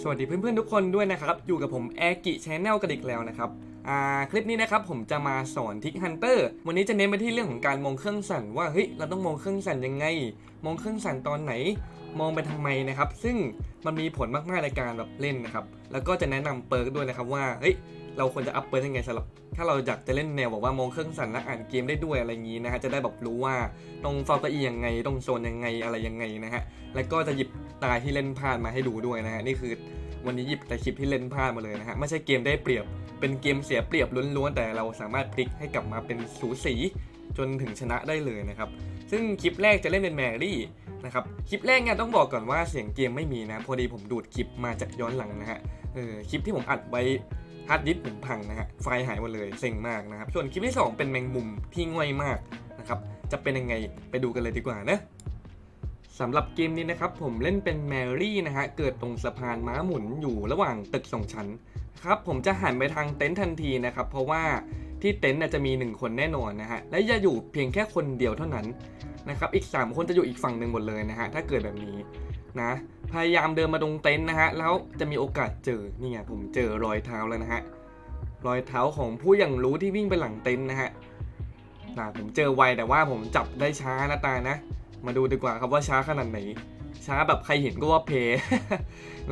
สวัสดีเพื่อนๆทุกคนด้วยนะครับ อยู่กับผมแอกิชแนลกันอีกแล้วนะครับอ่าคลิปนี้นะครับผมจะมาสอนทิกฮันเตอร์วันนี้จะเน้นไปที่เรื่องของการมองเครื่องสั่นว่าเฮ้ยเราต้องมองเครื่องสั่นยังไง มองเครื่องสั่นตอนไหน มองไปทำไมนะครับ ซึ่งมันมีผลมากๆในการแบบเล่นนะครับ แล้วก็จะแนะนำเปิร์กด้วยนะครับว่าเฮ้ยเราควรจะอัพเปิร์กยังไงสำหรับ ถ้าเราอยากจะเล่นแนวบอกว่ามองเครื่องสั่นและอ่านเกมได้ด้วยอะไรอย่างนี้นะฮะจะได้แบบรู้ว่าต้องเฝ้าเก้าอี้ยังไงต้องโซนยังไงอะไรยังไงนะฮะแล้วก็จะหยิบตายที่เล่นพลาดมาให้ดูด้วยนะฮะนี่คือวันนี้หยิบแต่คลิปที่เล่นพลาดมาเลยนะฮะไม่ใช่เกมได้เปรียบ เป็นเกมเสียเปรียบล้วนๆแต่เราสามารถพลิกให้กลับมาเป็นสูสีจนถึงชนะได้เลยนะครับ ซึ่งคลิปแรกจะเล่นเป็นแมรี่นะครับคลิปแรกเนี่ยต้องบอกก่อนว่าเสียงเกมไม่มีนะ พอดีผมดูดคลิปมาจากย้อนหลังนะฮะเออคลิปที่ผมอัดไว้ฮาร์ดดิสก์ผมพังนะฮะไฟล์หายหมดเลยเซ็งมากนะครับส่วนคลิปที่สองเป็นแมงมุมที่ง่อยมากนะครับจะเป็นยังไงไปดูกันเลยดีกว่านะสำหรับเกมนี้นะครับผมเล่นเป็นแมรี่นะฮะเกิดตรงสะพานม้าหมุนอยู่ระหว่างตึกสองชั้นครับผมจะหันไปทางเต็นท์ทันทีนะครับเพราะว่า ที่เต็นท์จะมี 1 คนแน่นอนนะฮะ และจะอยู่เพียงแค่คนเดียวเท่านั้นนะครับ อีก 3 คนจะอยู่อีกฝั่งหนึ่งหมดเลยนะฮะ ถ้าเกิดแบบนี้นะ พยายามเดินมาตรงเต็นท์นะฮะ แล้วจะมีโอกาสเจอ นี่ไงผมเจอรอยเท้าแล้วนะฮะ รอยเท้าของผู้อย่างรู้ที่วิ่งไปหลังเต็นท์นะฮะนะผมเจอไวแต่ว่าผมจับได้ช้านะตานะ มาดูดีกว่าครับว่าช้าขนาดไหน ช้าแบบใครเห็นก็ว่าเพ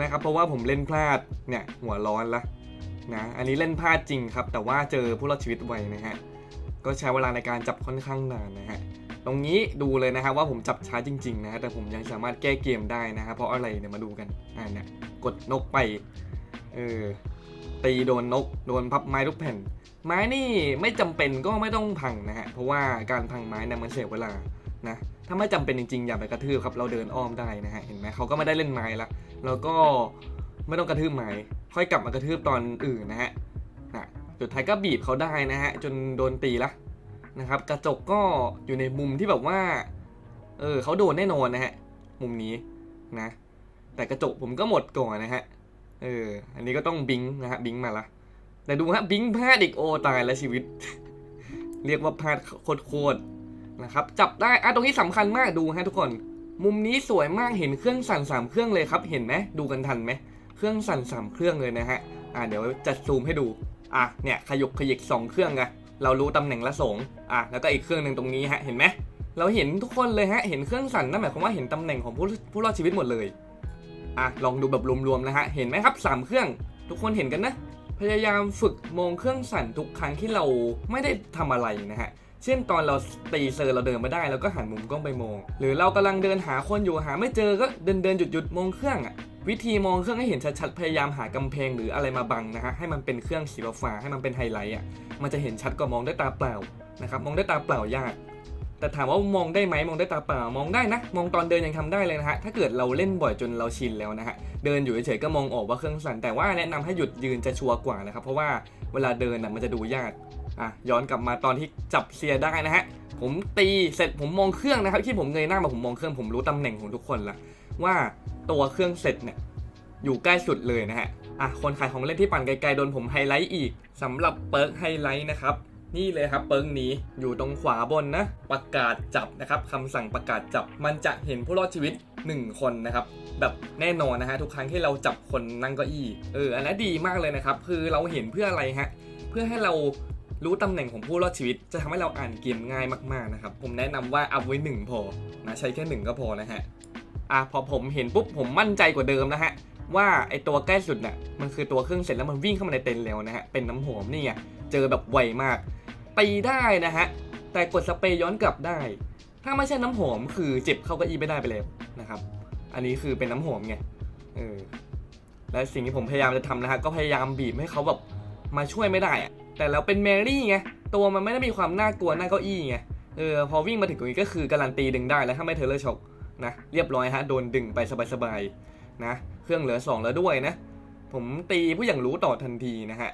นะครับ เพราะว่าผมเล่นพลาดเนี่ยหัวร้อนละ นะอันนี้เล่นพลาดจริงครับ แต่ว่าเจอผู้รอดชีวิตไวนะฮะก็ใช้เวลาในการจับค่อนข้างนานนะฮะตรงนี้ดูเลยนะฮะว่าผมจับช้าจริงๆนะฮะแต่ผมยังสามารถแก้เกมได้นะฮะเพราะอะไรเนี่ยมาดูกันอ่าเนี่ยกดนกไปเออตีโดนนกโดนพับไม้ทุกแผ่น ไม้นี่ไม่จำเป็นก็ไม่ต้องพังนะฮะเพราะว่าการพังไม้เนี่ยมันเสียเวลานะถ้าไม่จำเป็นจริงๆอย่าไปกระทืบครับเราเดินอ้อมได้นะฮะเห็นไหมเขาก็ไม่ได้เล่นไม้ละแล้วก็ ไม่ต้องกระทืบไม้ค่อยกลับมากระทืบตอนอื่นนะฮะนะสุดท้ายก็บีบเขาได้นะฮะจนโดนตีละนะครับ กระจกก็อยู่ในมุมที่แบบว่าเออเขาโดนแน่นอนนะฮะมุมนี้นะ แต่กระจกผมก็หมดก่อนนะฮะเอออันนี้ก็ต้องบิงนะฮะบิงมาละแต่ดูฮะบิงพลาดอีกโอตายแล้วชีวิต เรียกว่าพลาดโคตรนะครับจับได้อะตรงนี้สำคัญมากดูฮะทุกคน มุมนี้สวยมากเห็นเครื่องสั่นสามเครื่องเลยครับเห็นไหมดูกันทันไหม เครื่องสั่นสามเครื่องเลยนะฮะ อ่าเดี๋ยวจะซูมให้ดู อะเนี่ยขยุกขยิกสองเครื่องไงเรารู้ตำแหน่งละสองอะแล้วก็อีกเครื่องหนึ่งตรงนี้ฮะเห็นไหมเราเห็นทุกคนเลยฮะเห็นเครื่องสั่นนั่นหมายความว่าเห็นตำแหน่งของผู้ผู้รอดชีวิตหมดเลย อะลองดูแบบรวมๆนะฮะเห็นไหมครับสามเครื่อง ทุกคนเห็นกันนะพยายามฝึกมองเครื่องสั่นทุกครั้งที่เราไม่ได้ทำอะไรนะฮะ เช่นตอนเราตีเซอร์เราเดินไมาได้แล้วก็หันมุมกล้องไปมอง หรือเรากำลังเดินหาคนอยู่หาไม่เจอก็เดินเดินหยุดหยุดมองเครื่องอะ วิธีมองเครื่องให้เห็นชัดๆ พยายามหากำแพงหรืออะไรมาบังนะฮะ ให้มันเป็นเครื่องสีฟ้าให้มันเป็นไฮไลท์อะ มันจะเห็นชัดกว่ามองด้วยตาเปล่านะครับ มองด้วยตาเปล่ายาก แต่ถามว่ามองได้ไหมมองด้วยตาเปล่า มองได้นะ มองตอนเดินยังทำได้เลยนะฮะ ถ้าเกิดเราเล่นบ่อยจนเราชินแล้วนะฮะ เดินอยู่เฉยๆก็มองออกว่าเครื่องสั่น แต่ว่าแนะนำให้หยุดยืนจะชัวร์กว่านะครับ เพราะว่าเวลาเดินน่ะมันจะดูยาก อะ ย้อนกลับมาตอนที่จับเซียได้นะฮะ ผมตีเสร็จผมมองเครื่องนะครับ ที่ผมเงยหน้ามาผมมองเครื่องผมรู้ตำแหน่งของทุกคนละ ว่าตัวเครื่องเสร็จเนี่ยอยู่ใกล้สุดเลยนะฮะ อะ คนขายของเล่นที่ปั่นไกลๆโดนผมไฮไลท์อีกสำหรับเปิร์กไฮไลท์นะครับ นี่เลยครับเปิร์กนี้อยู่ตรงขวาบนนะ ประกาศจับนะครับคำสั่งประกาศจับมันจะเห็นผู้รอดชีวิต 1 คนนะครับ แบบแน่นอนนะฮะทุกครั้งที่เราจับคนนั่งเก้าอี้ เออ อันนั้นดีมากเลยนะครับ คือเราเห็นเพื่ออะไรฮะ เพื่อให้เรารู้ตำแหน่งของผู้รอดชีวิต จะทำให้เราอ่านเกมง่ายมากๆนะครับ ผมแนะนำว่าเอาไว้หนึ่งพอนะใช้แค่หนึ่งก็พอนะฮะ อะพอผมเห็นปุ๊บผมมั่นใจกว่าเดิมนะฮะว่าไอตัวใกล้สุดน่ะมันคือตัวเครื่องเสร็จแล้วมันวิ่งเข้ามาในเต็นท์แล้วนะฮะเป็นน้ำหอมนี่ไงเจอแบบไวมากตีได้นะฮะแต่กดสเปรย์ย้อนกลับได้ ถ้าไม่ใช่น้ำหอมคือเจ็บเข้าก็อีไม่ได้ไปแล้วนะครับอันนี้คือเป็นน้ำหอมไงเออและสิ่งที่ผมพยายามจะทำนะฮะก็พยายามบีบให้เขาแบบมาช่วยไม่ได้อะแต่เราเป็นแมรี่ไงตัวมันไม่ได้มีความน่ากลัวหน้าเก้าอี้ไงเออพอวิ่งมาถึงตรงนี้ก็คือการันตีดึงได้แล้วถ้าไม่เทเลอร์ช็อก นะเรียบร้อยฮะโดนดึงไปสบายๆนะเครื่องเหลือ 2 แล้วด้วยนะผมตีผู้อย่างรู้ต่อทันทีนะฮะ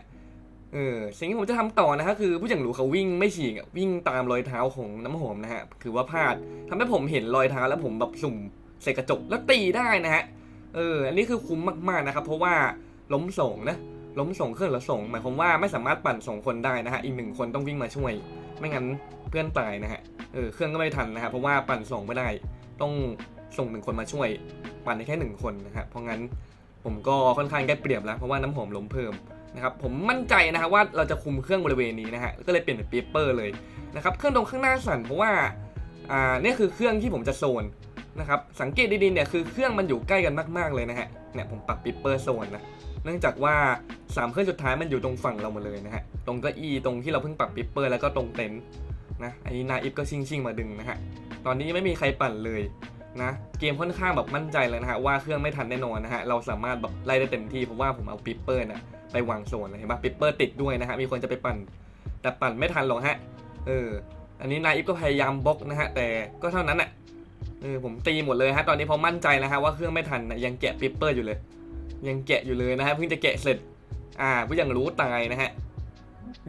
เออสิ่งที่ผมจะทำต่อนะฮะคือผู้อย่างรู้เขาวิ่งไม่ฉีกวิ่งตามรอยเท้าของน้ำหอมนะฮะคือว่าพลาดทำให้ผมเห็นรอยเท้าแล้วผมแบบสุ่มใส่กระจกแล้วตีได้นะฮะเอออันนี้คือคุ้มมากๆนะครับเพราะว่าล้มสองนะล้มส่งเครื่องละส่งหมายความว่าไม่สามารถปั่นส่งคนได้นะฮะอีกหนึ่งคนต้องวิ่งมาช่วย ไม่งั้นเพื่อนตายนะฮะเออเครื่องก็ไม่ทันนะฮะเพราะว่าปั่นส่งไม่ได้ ต้องส่งหนึ่งคนมาช่วยปั่นได้แค่หนึ่งคนนะฮะเพราะงั้นผมก็ค่อนข้างได้เปรียบแล้วเพราะว่าน้ำหอมล้มเพิ่มนะครับผมมั่นใจนะฮะว่าเราจะคุมเครื่องบริเวณนี้นะฮะก็เลยเปลี่ยนเป็นปีเปอร์เลยนะครับเครื่องตรงข้างหน้าสั่นเพราะว่าอ่าเนี่ยคือเครื่องที่ผมจะโซนนะครับสังเกตดีๆเนี่ยคือเครื่องมันอยู่ใกล้กันมากๆเลยนะฮะเนี่ยผมปรับปีเปอร์โซนนะเนื่องจากว่าสามเครื่องสุดท้ายมันอยู่ตรงฝั่งเราหมดเลยนะฮะตรงเก้าอี้ตรงที่เราเพิ่งปรับปีเปอร์แล้วก็ตรงเต็นท์นะอันนี้นาอิฟก็ชิงชิงๆมาดึงนะฮะ ตอนนี้ยังไม่มีใครปั่นเลยนะเกมค่อนข้างแบบมั่นใจเลยนะฮะว่าเครื่องไม่ทันแน่นอนนะฮะเราสามารถแบบไล่ได้เต็มที่เพราะว่าผมเอาปิปเปอร์น่ะไปวางโซนเลยเห็นปะปิปเปอร์ติดด้วยนะฮะมีคนจะไปปั่น แต่ปั่นไม่ทันหรอกฮะเอออันนี้นายอิฟก็พยายามบล็อกนะฮะแต่ก็เท่านั้นอะเออผมตีหมดเลยฮะตอนนี้พอมั่นใจแล้วฮะว่าเครื่องไม่ทันนะยังแกะปิปเปอร์อยู่เลย ยังแกะอยู่เลยนะฮะเพิ่งจะแกะเสร็จอ่าก็ยังรู้ตายนะฮะ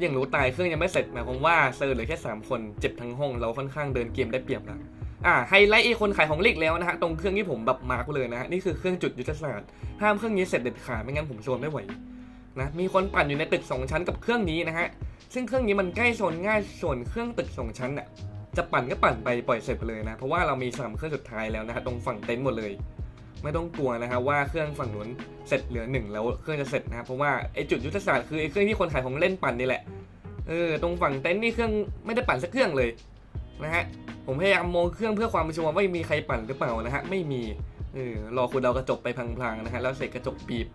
ยังรู้ตายเครื่องยังไม่เสร็จหมายความว่าเซอร์เหลือแค่สามคนเจ็บทั้งห้องเราค่อนข้างเดินเกมได้เปรียบแล้วอ่าไฮไลท์อีกคนขายของลิกแล้วนะฮะตรงเครื่องที่ผมแบบมาร์กเลยนะฮะนี่คือเครื่องจุดยุทธศาสตร์ห้ามเครื่องนี้เสร็จเด็ดขาดไม่งั้นผมโซนไม่ไหวนะมีคนปั่นอยู่ในตึก 2 ชั้นกับเครื่องนี้นะฮะซึ่งเครื่องนี้มันใกล้โซนง่ายส่วนเครื่องตึก2ชั้นน่ะจะปั่นก็ปั่นไปปล่อยเสร็จไปเลยนะเพราะว่าเรามีสามเครื่องสุดท้ายแล้วนะฮะตรงฝั่งเต็นท์หมดเลย ไม่ต้องกลัวนะฮะว่าเครื่องฝั่งนู้นเสร็จเหลือหนึ่งแล้วเครื่องจะเสร็จนะครับเพราะว่าไอจุดยุทธศาสตร์คือไอเครื่องที่คนขายของเล่นปั่นนี่แหละเออตรงฝั่งเต็นท์นี่เครื่องไม่ได้ปั่นสักเครื่องเลยนะฮะผมพยายามมองเครื่องเพื่อความชัวร์ว่ามีใครปั่นหรือเปล่านะฮะไม่มีเออรอคุณเรากระจกไปพลางๆนะฮะแล้วเสร็จกระจกบีบ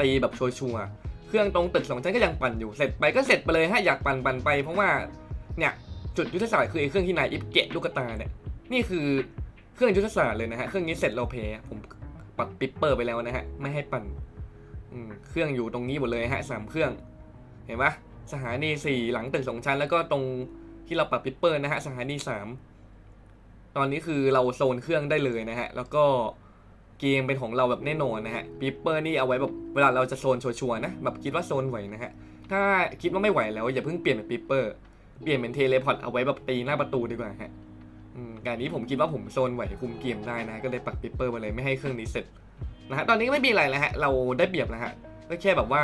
ตีแบบชัวร์เครื่องตรงตึกสองชั้นก็ยังปั่นอยู่เสร็จไปก็เสร็จไปเลยฮะอยากปั่นปั่นไป เพราะว่าเนี่ยจุดยุทธศาสตร์คือไอ้เครื่องที่นายอิฟเกะลูกตาเนี่ยนี่คือเครื่องยุทธศาสตร์เลยนะฮะเครื่องนี้เสร็จเราเพผม ปักปิปเปอร์ไปแล้วนะฮะ ไม่ให้ปั่นเครื่องอยู่ตรงนี้หมดเลยฮะสามเครื่อง เห็นปะสถานีสี่หลังตึกสองชั้น แล้วก็ตรงที่เราปรับปิปเปอร์นะฮะสถานีสามตอนนี้คือเราโซนเครื่องได้เลยนะฮะ แล้วก็เกมเป็นของเราแบบแน่นอนนะฮะปิปเปอร์นี่เอาไว้แบบเวลาเราจะโซนชัวร์ๆนะแบบคิดว่าโซนไหวนะฮะถ้าคิดว่าไม่ไหวแล้วอย่าเพิ่งเปลี่ยนเป็นปิปเปอร์เปลี่ยนเป็นเทเลพอร์ตเอาไว้แบบตีหน้าประตูดีกว่าฮะ การนี้ผมคิดว่าผมโซนไหวคุมเกมได้นะ ก็เลยปักปิปเปอร์มาเลยไม่ให้เครื่องนี้เสร็จนะฮะตอนนี้ก็ไม่มีอะไรแล้วฮะเราได้เปรียบแล้วฮะก็แค่แบบว่า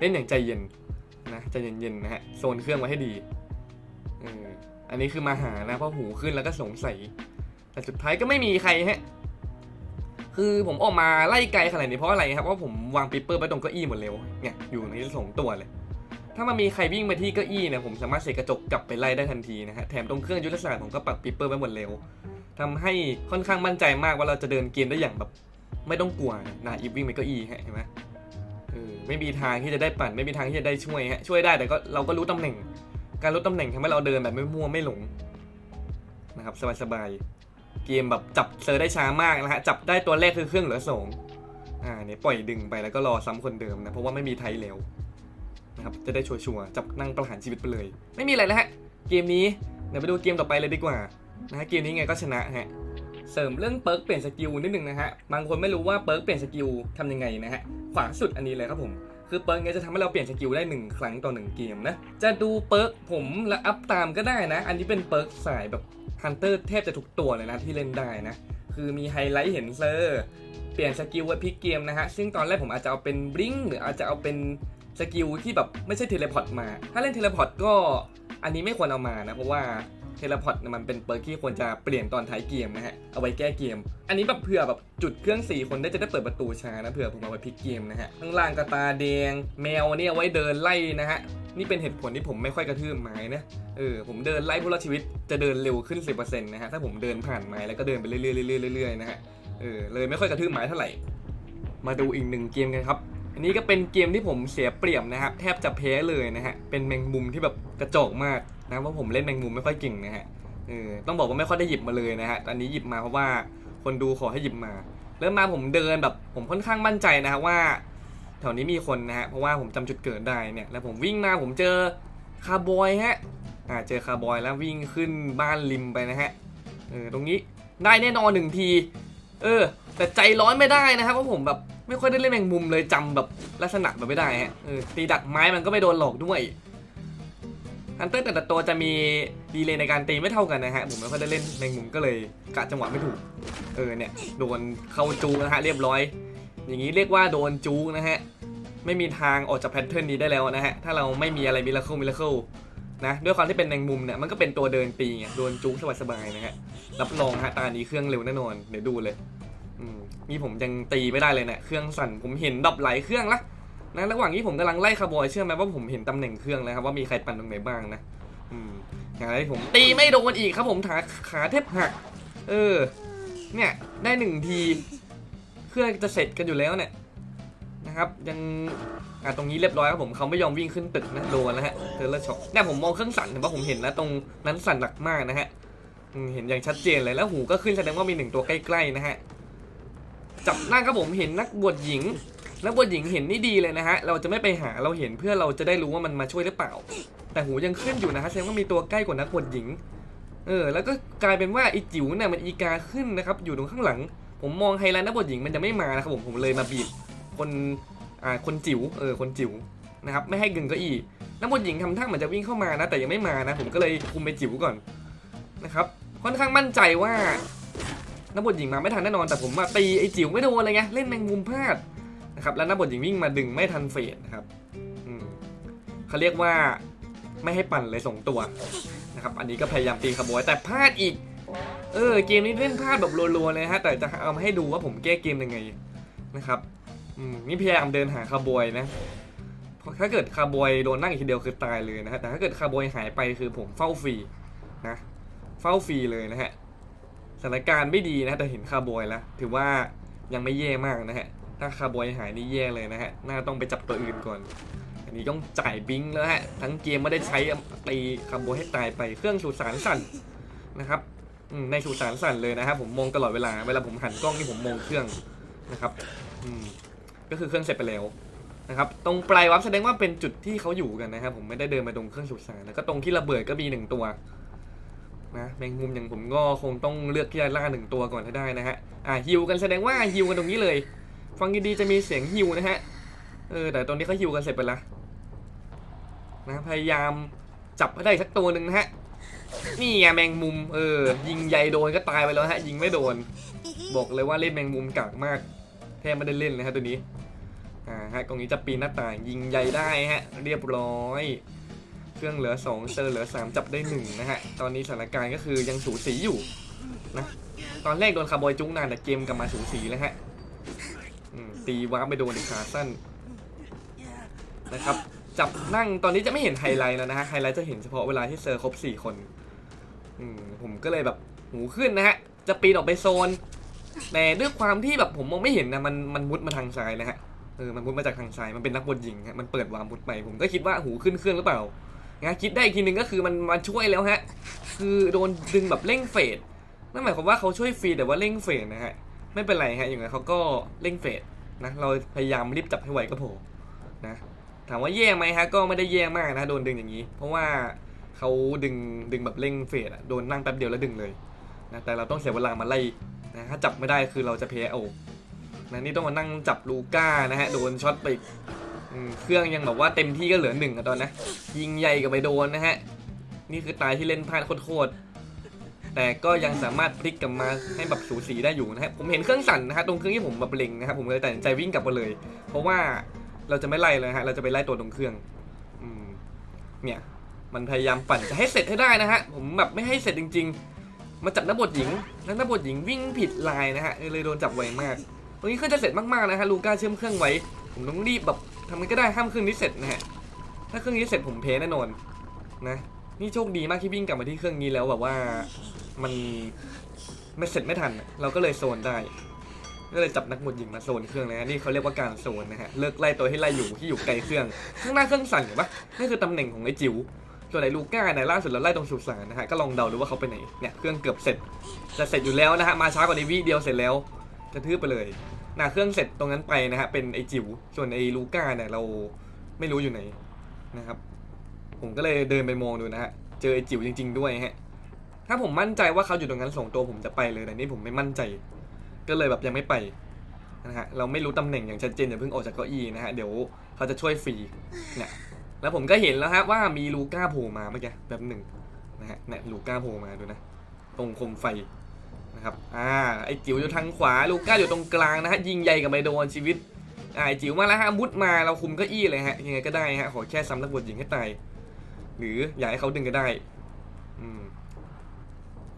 เล่นอย่างใจเย็นนะใจเย็นๆนะฮะโซนเครื่องไว้ให้ดีเอออันนี้คือมาหานะเพราะหูขึ้นแล้วก็สงสัย แต่สุดท้ายก็ไม่มีใครฮะคือผมออกมาไล่ไกลขนาดนี้เพราะอะไรครับเพราะผมวางปิปเปอร์ไว้ตรงเก้าอี้หมดแล้วเนี่ยอยู่ในสองตัวเลย ถ้ามันมีใครวิ่งไปที่เก้าอี้เนี่ยผมสามารถเสกกระจกกลับไปไล่ได้ทันทีนะฮะแถมตรงเครื่องยุทธศาสตร์ผมก็ปักปิปเปอร์ไว้หมดแล้วทำให้ค่อนข้างมั่นใจมากว่าเราจะเดินเกมได้อย่างแบบ ไม่ต้องกลัวนะนาอีฟวิ่งไปเก้าอี้ฮะเห็นไหมเออไม่มีทางที่จะได้ปั่นไม่มีทางที่จะได้ช่วยฮะช่วยได้แต่ก็เราก็รู้ตำแหน่ง การรู้ตำแหน่งทำให้เราเดินแบบไม่มั่วไม่หลงนะครับสบายๆเกมแบบจับเซอร์ได้ช้ามากนะฮะจับได้ตัวแรกคือเครื่องเหลือสองอ่าเนี่ยปล่อยดึงไปแล้วก็รอซ้ำคนเดิมนะเพราะว่าไม่มีไทยแล้ว นะครับจะได้ชัวร์ๆจับนั่งประหารชีวิตไปเลย ไม่มีอะไรแล้วฮะเกมนี้เดี๋ยวไปดูเกมต่อไปเลยดีกว่านะฮะเกมนี้ไงก็ชนะฮะเสริมเรื่องเปิร์กเปลี่ยนสกิลนิดนึงนะฮะบางคนไม่รู้ว่าเปิร์กเปลี่ยนสกิลทำยังไงนะฮะขวาสุดอันนี้เลยครับผมคือเปิร์กเนี้ยจะทำให้เราเปลี่ยนสกิลได้หนึ่งครั้งต่อหนึ่งเกมนะ จะดูเปิร์กผมและอัพตามก็ได้นะ อันนี้เป็นเปิร์กสายแบบฮันเตอร์แทบจะทุกตัวเลยนะที่เล่นได้นะ คือมีไฮไลท์เห็นเซอร์ เปลี่ยนสกิลไว้พิกเกมนะฮะ ซึ่งตอนแรกผมอาจจะเอาเป็นบลิงหรืออาจจะเอาเป็น สกิลที่แบบไม่ใช่เทเลพอร์ตมา ถ้าเล่นเทเลพอร์ตก็อันนี้ไม่ควรเอามานะ เพราะว่าเทเลพอร์ตมันเป็นเปิร์กที่ควรจะเปลี่ยนตอนท้ายเกมนะฮะ เอาไว้แก้เกม อันนี้แบบเผื่อแบบจุดเครื่องสี่คนได้จะได้เปิดประตูช้านะเผื่อผมเอาไว้พลิกเกมนะฮะ ข้างล่างกระตาแดง แมวเนี่ยไว้เดินไล่นะฮะ นี่เป็นเหตุผลที่ผมไม่ค่อยกระทืบไม้นะ เออผมเดินไล่ผู้รอดชีวิตจะเดินเร็วขึ้น 10%นะฮะ ถ้าผมเดินผ่านไม้แล้วก็เดินไปเรื่อยๆเรื่อยๆเรื่อยๆนะฮะ เออเลยไม่ค่อยกระทืบไม้เท่าไหร่ มาดูอีกหนึ่งเกมกันครับ อันนี้ก็เป็นเกมที่ผมเสียเปรียบนะครับ แทบจะแพ้เลยนะฮะ เป็นแมงมุมที่แบบกระจอกมากนะเพราะผมเล่นแมงมุมไม่ค่อยเก่งนะฮะเออต้องบอกว่าไม่ค่อยได้หยิบมาเลยนะฮะตอนนี้หยิบมาเพราะว่าคนดูขอให้หยิบมา เริ่มมาผมเดินแบบผมค่อนข้างมั่นใจนะฮะว่า แถวนี้มีคนนะฮะเพราะว่าผมจำจุดเกิดได้เนี่ยแล้วผมวิ่งมาผมเจอคาร์บอยฮะอ่าเจอคาร์บอยแล้ววิ่งขึ้นบ้านริมไปนะฮะเออตรงนี้ได้แน่นอนหนึ่งที เออ แต่ใจร้อนไม่ได้นะครับเพราะผมแบบไม่ค่อยได้เล่นแมงมุมเลยจำแบบลักษณะแบบไม่ได้ฮะเออตีดักไม้มันก็ไม่โดนหลอกด้วยฮันเตอร์แต่ละตัวจะมีดีเลย์ในการตีไม่เท่ากันนะฮะผมไม่ค่อยได้เล่นแมงมุมก็เลยกะจังหวะไม่ถูก เออเนี่ยโดนเข้าจูนะฮะเรียบร้อย อย่างนี้เรียกว่าโดนจูนะฮะไม่มีทางออกจากแพทเทิร์นนี้ได้แล้วนะฮะถ้าเราไม่มีอะไรมิราเคิลมิราเคิล นะด้วยความที่เป็นแมงมุมเนี่ยมันก็เป็นตัวเดินตีไงโดนจูสบายๆนะฮะรับรองฮะตานี้เครื่องเร็วแน่นอนเดี๋ยวดูเลยอืมนี่ผมยังตีไม่ได้เลยเนี่ยเครื่องสั่นผมเห็นดับหลายเครื่องละนะระหว่างที่ผมกำลังไล่คาร์บอยเชื่อไหมว่าผมเห็นตำแหน่งเครื่องแล้วครับว่ามีใครปั่นตรงไหนบ้างนะอืมอย่างไรผมตีไม่โดนอีกครับผมขาขาแทบหักเออ เนี่ยได้หนึ่งที เครื่องจะเสร็จกันอยู่แล้วเนี่ยนะครับ ยัง อะตรงนี้เรียบร้อยครับผมเขาไม่ยอมวิ่งขึ้นตึกนะโดนแล้วฮะเทเลอร์ช็อคเนี่ยผมมองเครื่องสั่นเห็นปะผมเห็นแล้วตรงนั้นสั่นหนักมากนะฮะเห็นอย่างชัดเจนเลยแล้วหูก็ขึ้นแสดงว่ามีหนึ่งตัวใกล้ๆนะฮะจับหน้าครับผมเห็นนักบวชหญิง นักบวชหญิงเห็นนี่ดีเลยนะฮะเราจะไม่ไปหาเราเห็นเพื่อเราจะได้รู้ว่ามันมาช่วยหรือเปล่า แต่หูยังขึ้นอยู่นะฮะแสดงว่ามีตัวใกล้กว่านักบวชหญิงเออแล้วก็กลายเป็นว่าไอจิ๋วเนี่ยมันอีกาขึ้นนะครับอยู่ตรงข้างหลัง ผมมองไฮไลท์นักบวชหญิงมันจะไม่มานะครับผมผมเลยมาบีบคน อ่าคนจิ๋วเออคนจิ๋วนะครับไม่ให้กึ่งก็อีนักบวชหญิงทำท่าเหมือนจะวิ่งเข้ามานะ แต่ยังไม่มานะ ผมก็เลยคุมไปจิ๋วก่อนนะครับค่อนข้างมั่นใจว่านักบวชหญิงมาไม่ทันแน่นอน แต่ผมมาตีไอ้จิ๋วไม่โดนเลยไงเล่นแมงมุมพลาดนะครับแล้วนักบวชหญิงวิ่งมาดึงไม่ทันเฟดนะครับอืมเขาเรียกว่าไม่ให้ปั่นเลยส่งตัวนะครับอันนี้ก็พยายามตีขโมยแต่พลาดอีกเออเกมนี้เล่นพลาดแบบรัวๆเลยฮะแต่จะเอามาให้ดูว่าผมแก้เกมยังไงนะครับ นี่พยายามเดินหาคาบอยนะถ้าเกิดคาบอยโดนนั่งอีกทีเดียวคือตายเลยนะฮะแต่ถ้าเกิดคาบอยหายไปคือผมเฝ้าฟรีนะเฝ้าฟรีเลยนะฮะสถานการณ์ไม่ดีนะแต่เห็นคาบอยแล้วถือว่ายังไม่แย่มากนะฮะถ้าคาบอยหายนี่แย่เลยนะฮะน่าต้องไปจับตัวอื่นก่อน อันนี้ต้องจ่ายบิงแล้วฮะทั้งเกมไม่ได้ใช้ตีคาร์โบให้ตายไปเครื่องสูสารสั่นนะครับอืมในสูสารสั่นเลยนะครับผมมองตลอดเวลาเวลาผมหันกล้องนี่ผมมองเครื่องนะครับ อืม ก็คือเครื่องเสร็จไปแล้วนะครับตรงปลายวับแสดงว่าเป็นจุดที่เขาอยู่กันนะครับผมไม่ได้เดินมาตรงเครื่องสูสารแล้วก็ตรงที่ระเบิดก็มีหนึ่งตัวนะแมงมุมอย่างผมก็คงต้องเลือกที่จะล่าหนึ่งตัวก่อนให้ได้นะฮะอ่าฮิวกันแสดงว่าฮิวกันตรงนี้เลย ฟังดีๆจะมีเสียงฮิวนะฮะเออแต่ตอนนี้เขาฮิวกันเสร็จไปแล้วนะพยายามจับให้ได้สักตัวหนึ่งนะฮะนี่ไงแมงมุมเออยิงใยโดนก็ตายไปแล้วฮะยิงไม่โดน บอกเลยว่าเล่นแมงมุมกากมาก ทบไม่ได้เล่นเลยฮะตัวนี้อ่าฮะตรงนี้จะปีนหน้าต่างยิงใยได้ฮะเรียบร้อย เครื่องเหลือ2เซอร์เหลือ 3 จับได้1นะฮะตอนนี้สถานการณ์ก็คือยังสูสีอยู่นะตอนแรกโดนคาร์บอยจุ้งนานแต่เกมกลับมาสูสีแล้วฮะตีว้าไปโดนขาสั้นนะครับจับนั่งตอนนี้จะไม่เห็นไฮไลท์แล้วนะฮะไฮไลท์จะเห็นเฉพาะเวลาที่เซอร์ครบ 4 คน อืมผมก็เลยแบบหูขึ้นนะฮะ จะปีนออกไปโซน แต่ด้วยความที่แบบผมมองไม่เห็นนะมันมันมุดมาทางซ้ายนะฮะเออมันมุดมาจากทางซ้ายมันเป็นนักบอลยิงฮะมันเปิดวามมุดไปผมก็คิดว่าหูขึ้นเครื่องหรือเปล่านะคิดได้อีกทีนึงก็คือมันมาช่วยแล้วฮะ คือโดนดึงแบบเร่งเฟดนั่นหมายความว่าเขาช่วยฟรีแต่ว่าเร่งเฟดนะฮะไม่เป็นไรฮะอย่างไรเขาก็เร่งเฟดนะเราพยายามรีบจับให้ไวก็พอนะถามว่าแย่ไหมฮะก็ไม่ได้แย่มากนะโดนดึงอย่างนี้ เพราะว่าเขาดึงดึงแบบเร่งเฟดอะโดนนั่งแป๊บเดียวแล้วดึงเลยนะแต่เราต้องเสียเวลามาไล่ นะถ้าจับไม่ได้คือเราจะแพ้เอนะนี่ต้องมานั่งจับลูก้านะฮะโดนช็อตไปอืมเครื่องยังแบบว่าเต็มที่ก็เหลือหนึ่งอะตอนนะยิงใหญ่กับไปโดนนะฮะนี่คือตายที่เล่นพลาดโคตรแต่ก็ยังสามารถพลิกกลับมาให้แบบสูสีได้อยู่นะฮะผมเห็นเครื่องสั่นนะฮะตรงเครื่องที่ผมแบบเล็งนะครับผมเลยตัดสินใจวิ่งกลับมาเลย เพราะว่าเราจะไม่ไล่เลยฮะเราจะไปไล่ตัวตรงเครื่องอืมเนี่ยมันพยายามปั่นจะให้เสร็จให้ได้นะฮะผมแบบไม่ให้เสร็จจริง ๆ มาจับนักบทหญิงแล้วนักบทหญิงวิ่งผิดลายนะฮะเลยโดนจับไวมาก ตรงนี้เครื่องจะเสร็จมากๆนะฮะลูก้าเชื่อมเครื่องไว้ ผมต้องรีบแบบทำมันก็ได้ห้ามเครื่องนี้เสร็จนะฮะถ้าเครื่องนี้เสร็จผมเพแน่นอนนะนี่โชคดีมากที่วิ่งกลับมาที่เครื่องนี้แล้วแบบว่ามันไม่เสร็จไม่ทัน เราก็เลยโซนได้ ก็เลยจับนักบวชหญิงมาโซนเครื่องนะฮะนี่เขาเรียกว่าการโซนนะฮะเลิกไล่ตัวให้ไล่อยู่ที่อยู่ไกลเครื่อง ข้างหน้าเครื่องสั่นเห็นปะนี่คือตำแหน่งของไอ้จิ๋ว ส่วนไอ้ลูก้าเนี่ยล่าสุดเราไล่ตรงสุสานนะฮะก็ลองเดาดูว่าเขาไปไหนเนี่ยเครื่องเกือบเสร็จจะเสร็จอยู่แล้วนะฮะมาช้ากว่านี้วิเดียวเสร็จแล้วจะทืบไปเลยนะเครื่องเสร็จตรงนั้นไปนะฮะเป็นไอจิ๋วส่วนไอลูก้าเนี่ยเราไม่รู้อยู่ไหนนะครับผมก็เลยเดินไปมองดูนะฮะเจอไอจิ๋วจริง ๆ ด้วยฮะถ้าผมมั่นใจว่าเขาอยู่ตรงนั้นส่งตัวผมจะไปเลยแต่นี่ผมไม่มั่นใจ ก็เลยแบบยังไม่ไปนะฮะเราไม่รู้ตำแหน่งอย่างชัดเจนอย่าเพิ่งออกจากเก้าอี้นะฮะเดี๋ยวเขาจะช่วยฟรีเนี่ย แล้วผมก็เห็นแล้วฮะว่ามีลูก้าโผล่มาเมื่อกี้แบบหนึ่งนะฮะเนี่ยลูก้าโผล่มาดูนะตรงคมไฟนะครับอ่าไอจิ๋วอยู่ทางขวาลูก้าอยู่ตรงกลางนะฮะยิงใหญ่กับไมโดนชีวิตอ่าไอจิ๋วมาแล้วฮะมุดมาเราคุมเก้าอี้เลยฮะยังไงก็ได้ฮะขอแค่ซ้ำนักบทหญิงให้ตายหรืออยากให้เขาดึงก็ได้อืม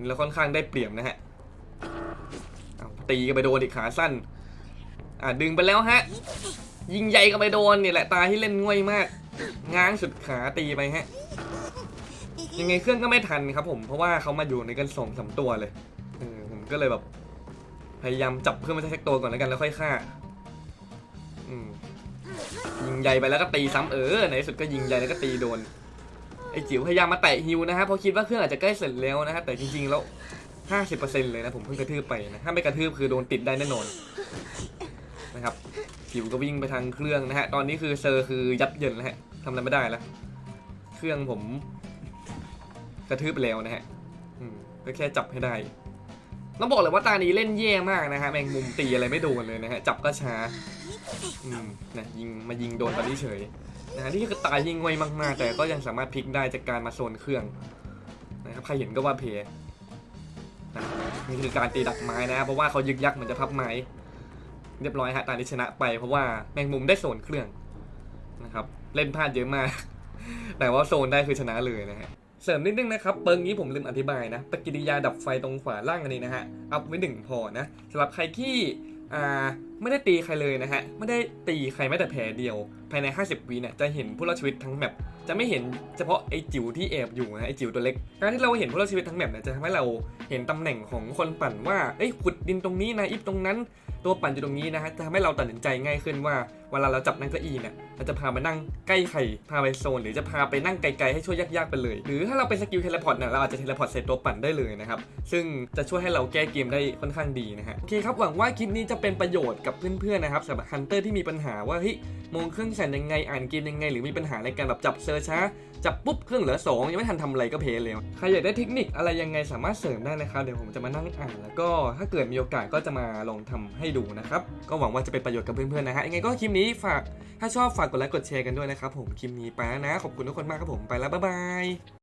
เราค่อนข้างได้เปรียบนะฮะเอาตีกันไปโดนอีกขาสั้น อะดึงไปแล้วฮะ ยิงใหญ่ก็ไปโดนนี่แหละตาที่เล่นง่วยมาก ง้างสุดขาตีไปฮะ ยังไงเครื่องก็ไม่ทันครับ ผมเพราะว่าเขามาอยู่ในกันสองสามตัวเลยเออผมก็เลยแบบ พยายามจับเพื่อนมาสักตัวก่อนแล้วกันแล้วค่อยฆ่ายิงใหญ่ไปแล้วก็ตีซ้ำเออในที่สุดก็ยิงใหญ่แล้วก็ตีโดนไอ้จิ๋วพยายามมาแตะฮิวนะฮะเพราะคิดว่าเครื่องอาจจะใกล้เสร็จแล้วนะฮะแต่จริงๆแล้วห้าสิบเปอร์เซ็นต์เลยนะผมเพิ่งกระทืบไปนะถ้าไม่กระทืบคือโดนติดได้แน่นอนนะครับจิ๋วก็วิ่งไปทางเครื่องนะฮะตอนนี้คือเซอร์คือยับเยินแล้วฮะ ทำอะไรไม่ได้แล้ว เครื่องผม กระทืบไปแล้วนะฮะก็แค่จับให้ได้ ต้องบอกเลยว่าตานี้เล่นแย่มากนะฮะ แมงมุมตีอะไรไม่โดนเลยนะฮะ จับก็ช้า อืมนะยิงมายิงโดนตอนนี้เฉยนะฮะที่คือตายยิงไวมากๆ แต่ก็ยังสามารถพลิกได้จากการมาโซนเครื่องนะครับใครเห็นก็ว่าเพนะนี่คือการตีดักไม้นะ เพราะว่าเขายึกยักเหมือนจะพับไม้ เรียบร้อยฮะตานี้ชนะไปเพราะว่าแมงมุมได้โซนเครื่องนะครับ เล่นพลาดเยอะมาก แต่ว่าโซนได้คือชนะเลยนะฮะ เสริมนิดนึงนะครับ เปิงนี้ผมลืมอธิบายนะ ปฏิกิริยาดับไฟตรงขวาล่างอันนี้นะฮะ อัพไว้หนึ่งพอนะสำหรับใครที่อ่าไม่ได้ตีใครเลยนะฮะ ไม่ได้ตีใครแม้แต่แผลเดียว ภายใน 50วิเนี่ยจะเห็นผู้รอดชีวิตทั้งแมปจะไม่เห็นเฉพาะไอ้จิ๋วที่แอบอยู่นะไอ้จิ๋วตัวเล็ก การที่เราเห็นผู้รอดชีวิตทั้งแมปเนี่ยจะทำให้เราเห็นตำแหน่งของคนปั่นว่า เอ้ยขุดดินตรงนี้นะอิฟตรงนั้น ตัวปั่นอยู่ตรงนี้นะฮะจะทำให้เราตัดสินใจง่ายขึ้นว่า เวลาเราจับนั่งเก้าอี้เนี่ยเราจะพาไปนั่งใกล้ใครพาไปโซน หรือจะพาไปนั่งไกลๆให้ช่วยยากๆไปเลย หรือถ้าเราเป็นสกิลเทเลพอร์ตเนี่ยเราอาจจะเทเลพอร์ตใส่ตัวปั่นได้เลยนะครับ ซึ่งจะช่วยให้เราแก้เกมได้ค่อนข้างดีนะฮะโอเคครับหวังว่าคลิปนี้จะเป็นประโยชน์กับเพื่อนๆนะครับสำหรับฮันเตอร์ที่มีปัญหาว่าเฮ้ยมองเครื่องแสนยังไงอ่านเกมยังไง หรือมีปัญหาในการแบบจับเซอร์ช้าจับปุ๊บเครื่องเหลือ 2 ยังไม่ทันทำอะไรก็เพลเลยใครอยากได้เทคนิคอะไรยังไงสามารถเสริมได้นะครับเดี๋ยวผมจะมานั่งอ่านแล้วก็ถ้าเกิดมีโอกาสก็จะมาลองทำให้ดูนะครับก็หวังว่าจะเป็นประโยชน์กับเพื่อนๆนะฮะยังไงก็คลิปนี้ฝาก ถ้าชอบฝากกดไลค์กดแชร์กันด้วยนะครับผมคลิปนี้ไปแล้วนะ ขอบคุณทุกคนมากครับผมไปแล้วบ๊ายบาย